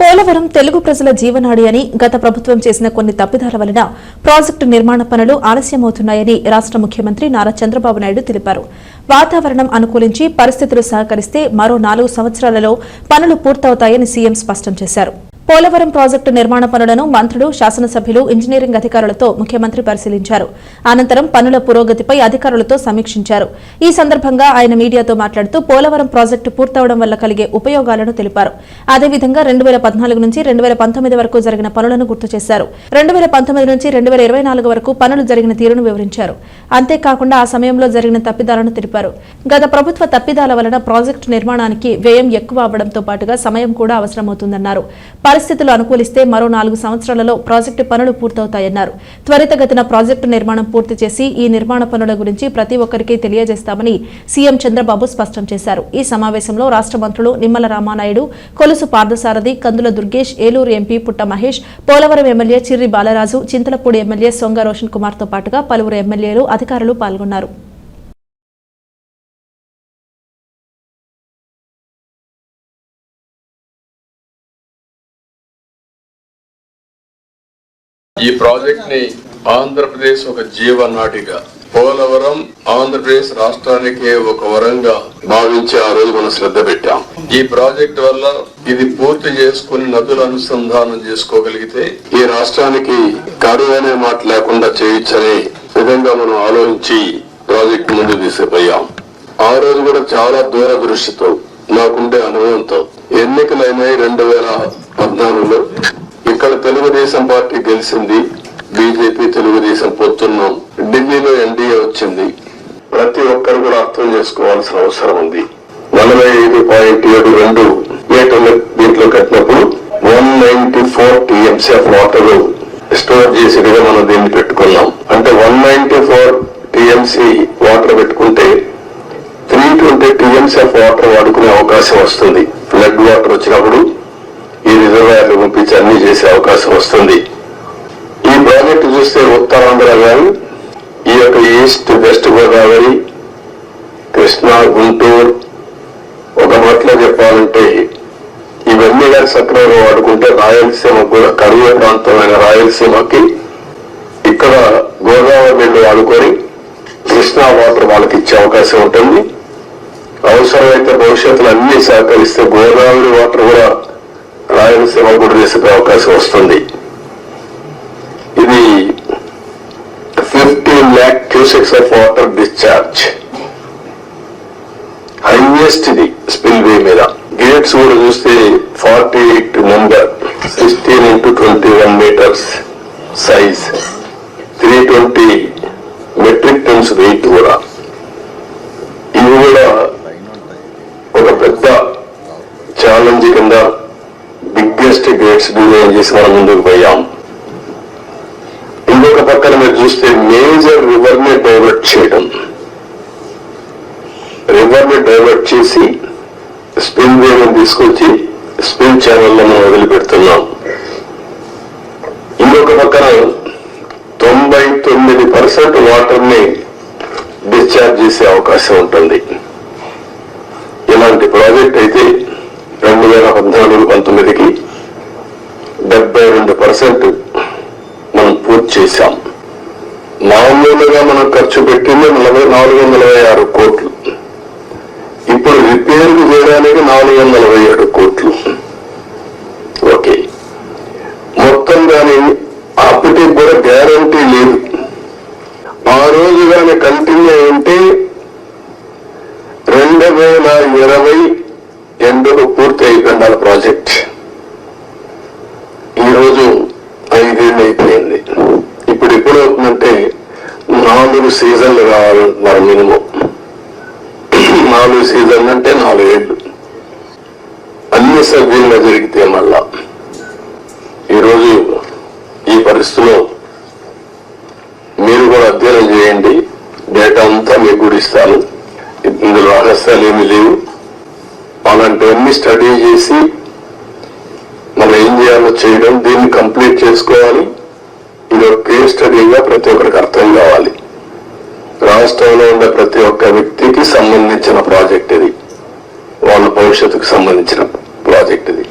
పోలవరం తెలుగు ప్రజల జీవనాడి అని గత ప్రభుత్వం చేసిన కొన్ని తప్పిదాల వలన ప్రాజెక్టు నిర్మాణ పనులు ఆలస్యమవుతున్నాయని రాష్ట ముఖ్యమంత్రి నారా చంద్రబాబు నాయుడు తెలిపారు. వాతావరణం అనుకూలించి పరిస్థితులు సహకరిస్తే మరో నాలుగు సంవత్సరాలలో పనులు పూర్తవుతాయని సీఎం స్పష్టం చేశారు. పోలవరం ప్రాజెక్టు నిర్మాణ పనులను మంత్రులు శాసనసభ్యులు ఇంజనీరింగ్ అధికారులతో ముఖ్యమంత్రి పరిశీలించారు. అనంతరం పనుల పురోగతిపై అధికారులతో సమీక్షించారు. ఈ సందర్భంగా ఆయన మీడియాతో మాట్లాడుతూ పోలవరం ప్రాజెక్టు పూర్తవడం వల్ల కలిగే ఉపయోగాలను తెలిపారు. అదేవిధంగా రెండు వేల పద్నాలుగు నుంచి రెండు వేల పంతొమ్మిది వరకు జరిగిన పనులను గుర్తు చేశారు. రెండు వేల పంతొమ్మిది నుంచి రెండు వేల ఇరవై నాలుగు వరకు పనులు జరిగిన తీరును వివరించారు. అంతేకాకుండా ఆ సమయంలో జరిగిన తప్పిదాలను తెలిపారు. గత ప్రభుత్వ తప్పిదాల వలన ప్రాజెక్టు నిర్మాణానికి వ్యయం ఎక్కువ అవ్వడంతో పాటుగా సమయం కూడా అవసరమవుతుందన్నారు. పరిస్థితులు అనుకూలిస్తే మరో నాలుగు సంవత్సరాలలో ప్రాజెక్టు పనులు పూర్తవుతాయన్నారు. త్వరితగతిన ప్రాజెక్టు నిర్మాణం పూర్తి చేసి ఈ నిర్మాణ పనుల గురించి ప్రతి ఒక్కరికి తెలియజేస్తామని సీఎం చంద్రబాబు స్పష్టం చేశారు. ఈ సమావేశంలో రాష్ట మంత్రులు Nimmala Ramanaidu Kolusu Parthasarathy Kandula Durgesh Eluru MP Putta Mahesh Polavaram MLA Chirri Balaraju Chintalapudi MLA Songa Roshan కుమార్తో పాటుగా పలువురు ఎమ్మెల్యేలు అధికారులు పాల్గొన్నారు. ఈ ప్రాజెక్ట్ని ఆంధ్రప్రదేశ్ ఒక జీవనాడిగా పోలవరం ఆంధ్రప్రదేశ్ రాష్ట్రానికి ఒక వరంగా భావించి ఆ రోజు మనం శ్రద్ధ పెట్టాం. ఈ ప్రాజెక్ట్ వల్ల ఇది పూర్తి చేసుకుని నదుల అనుసంధానం చేసుకోగలిగితే ఈ రాష్ట్రానికి కరువు అనే మాట లేకుండా చేయొచ్చనే విధంగా మనం ఆలోచించి ప్రాజెక్ట్ ముందు తీసుకుపోయాం. ఆ రోజు కూడా చాలా దూరదృష్టితో నాకుండే అనుభవంతో ఎన్నికలైనాయి రెండు వేల పద్నాలుగులో ఇక్కడ తెలుగుదేశం పార్టీ గెలిచింది బీజేపీ తెలుగుదేశం పొత్తున్నాం ఢిల్లీలో ఎన్డీఏ వచ్చింది. ప్రతి ఒక్కరు కూడా అర్థం చేసుకోవాల్సిన అవసరం ఉంది. నలభై ఐదు పాయింట్ ఏడు రెండు మీటర్ల దీంట్లో కట్టినప్పుడు one ninety four TMC of water store చేసేదిగా మనం దీన్ని పెట్టుకున్నాం. అంటే one ninety four TMC water పెట్టుకుంటే three twenty TMC of water వాడుకునే అవకాశం వస్తుంది. ఫ్లడ్ వాటర్ వచ్చినప్పుడు ఈ రిజర్వాయర్లు పంపించి అన్ని చేసే అవకాశం వస్తుంది. ఈ ప్రాజెక్టు చూస్తే ఉత్తరాంధ్ర కానీ ఈ యొక్క ఈస్ట్ వెస్ట్ గోదావరి కృష్ణా గుంటూరు ఒక మాటలో చెప్పాలంటే ఇవన్నీ కానీ సక్రమంగా వాడుకుంటే రాయలసీమ కూడా కరువు ప్రాంతమైన రాయలసీమకి ఇక్కడ గోదావరి నీళ్ళు వాడుకొని కృష్ణా వాటర్ వాళ్ళకి ఇచ్చే అవకాశం ఉంటుంది. అవసరమైతే భవిష్యత్తులో అన్ని సహకరిస్తే గోదావరి వాటర్ కూడా రాయలసీమ కూడా అవకాశం వస్తుంది. ఇది fifteen lakh cusecs of water discharge. Highest ఇది స్పిల్ వే మీద. గేట్స్ కూడా చూస్తే forty eight number sixteen into twenty one metres size. Three twenty metric tons weight కూడా. ఇవి కూడా ఒక పెద్ద ఛాలెంజ్ కింద బిగ్గెస్ట్ గేట్స్ చేసి మనం ముందుకు పోయాం. ఇంకొక పక్కన మీరు చూస్తే మేజర్ రివర్ని డైవర్ట్ చేయడం. రివర్ని డైవర్ట్ చేసి స్పిన్ వేని తీసుకొచ్చి స్పిన్ ఛానల్లో మనం వదిలిపెడుతున్నాం. ఇంకొక పక్కన తొంభై తొమ్మిది పర్సెంట్ వాటర్ని డిశ్చార్జ్ చేసే అవకాశం ఉంటుంది. ఇలాంటి ప్రాజెక్ట్ అయితే రెండు వేల పద్నాలుగు పంతొమ్మిదికి డెబ్బై రెండు పర్సెంట్ మనం పూర్తి చేశాం. మామూలుగా మనం ఖర్చు పెట్టింది నలభై నాలుగు వందల ఆరు కోట్లు. ఇప్పుడు రిపేర్ చేయడానికి నాలుగు వందల ఏడు కోట్లు. ఓకే. మొత్తం దాని అప్పటికి కూడా గ్యారంటీ లేదు. ఆ రోజు కానీ కంటిన్యూ అయింటే రెండు వేల ఇరవై ఎండలు పూర్తి అయిపోయింది ప్రాజెక్ట్ ఈ రోజు ఐదేళ్ళు అయిపోయింది ఇప్పుడు ఎప్పుడు అవుతుందంటే నాలుగు సీజన్లు కావాలి మరి మినిమం. నాలుగు సీజన్లు అంటే నాలుగేళ్ళు. అన్ని సభ్యులుగా జరిగితే మళ్ళా. ఈరోజు ఈ పరిస్థితిలో మీరు కూడా అధ్యయనం చేయండి. డేటా అంతా మీకు కూడా ఇస్తాను. ఇందులో రహస్యాలు ఏమీ లేవు. అలాంటివన్నీ స్టడీ చేసి మనం ఏం చేయాలో చేయడం దీన్ని కంప్లీట్ చేసుకోవాలి. ఇది ఒక కేస్ స్టడీగా ప్రతి ఒక్కరికి అర్థం కావాలి. రాష్ట్రంలో ఉండే ప్రతి ఒక్క వ్యక్తికి సంబంధించిన ప్రాజెక్ట్ ఇది. వాళ్ళ భవిష్యత్తుకు సంబంధించిన ప్రాజెక్ట్ ఇది.